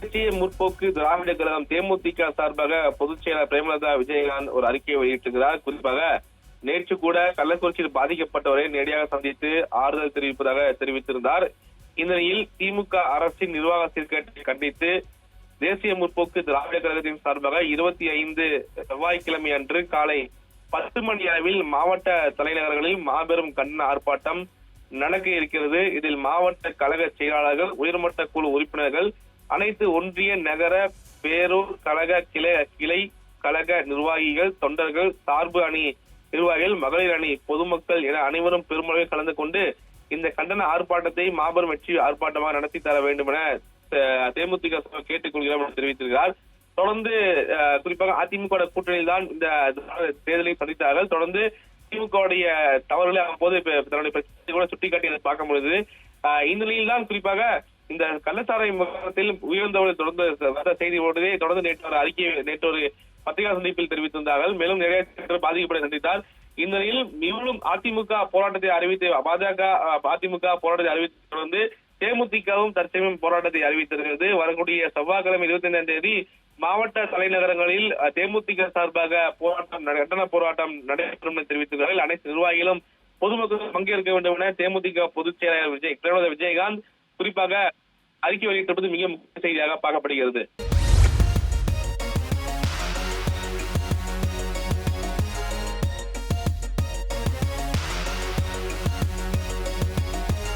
தேசிய முற்போக்கு திராவிட கழகம் தேமுதிக சார்பாக பொதுச் செயலர் பிரேமலதா விஜயகாந்த் ஒரு அறிக்கையை வெளியிட்டிருக்கிறார். குறிப்பாக நேற்று கூட கள்ளக்குறிச்சியில் பாதிக்கப்பட்டவரை நேரடியாக சந்தித்து ஆறுதல் தெரிவிப்பதாக தெரிவித்திருந்தார். இந்த நிலையில் திமுக அரசின் நிர்வாக சீர்கேட்டை கண்டித்து தேசிய முற்போக்கு திராவிட கழகத்தின் சார்பாக இருபத்தி ஐந்து செவ்வாய்க்கிழமை அன்று காலை பத்து மணி அளவில் மாவட்ட தலைநகரங்களில் மாபெரும் கண்ண ஆர்ப்பாட்டம் நடக்க இருக்கிறது. இதில் மாவட்ட கழக செயலாளர்கள் உயர்மட்ட குழு உறுப்பினர்கள் அனைத்து ஒன்றிய நகர பேரூர் கழக கிளை கிளை கழக நிர்வாகிகள் தொண்டர்கள் சார்பு அணி நிர்வாகிகள் மகளிர் அணி பொதுமக்கள் என அனைவரும் பெருமளவில் கலந்து கொண்டு இந்த கண்டன ஆர்ப்பாட்டத்தை மாபெரும் வெற்றி ஆர்ப்பாட்டமாக நடத்தி தர வேண்டும் என அஹ், தேமுதிக கேட்டுக்கொள்கிறோம் என தெரிவித்திருக்கிறார். தொடர்ந்து குறிப்பாக அதிமுக கூட்டணியில் தான் இந்த தேர்தலை சந்தித்தார்கள். தொடர்ந்து திமுகவுடைய தவறுகளை அவ்வப்போது தன்னுடைய பிரச்சனை கூட சுட்டிக்காட்டி அதை பார்க்க முடியுது. ஆஹ் இந்த நிலையில் தான் குறிப்பாக இந்த கள்ளச்சாராய விவகாரத்தில் உயர்ந்தவர்கள் தொடர்ந்து வந்த செய்தியோடவே தொடர்ந்து நேற்று ஒரு அறிக்கை நேற்று ஒரு பத்திரிகா சந்திப்பில் தெரிவித்திருந்தார்கள். மேலும் நிறைய பாதிக்கப்பட சந்தித்தார். இந்த நிலையில் மேலும் அதிமுக போராட்டத்தை அறிவித்து பாஜக அதிமுக போராட்டத்தை அறிவித்து தொடர்ந்து தேமுதிகவும் தற்சமயம் போராட்டத்தை அறிவித்திருக்கிறது. வரக்கூடிய செவ்வாய்க்கிழமை இருபத்தி ஐந்தாம் தேதி மாவட்ட தலைநகரங்களில் தேமுதிக சார்பாக போராட்டம் நட- கண்டன போராட்டம் நடைபெறும் என தெரிவித்திருக்கிறார்கள். அனைத்து நிர்வாகிகளும் பொதுமக்கள் பங்கேற்க வேண்டும் என தேமுதிக பொதுச் செயலாளர் விஜய் பிரேமலதா விஜயகாந்த் குறிப்பாக அறிக்கை வெளியிட்டிருப்பது மிக முக்கிய செய்தியாக பார்க்கப்படுகிறது.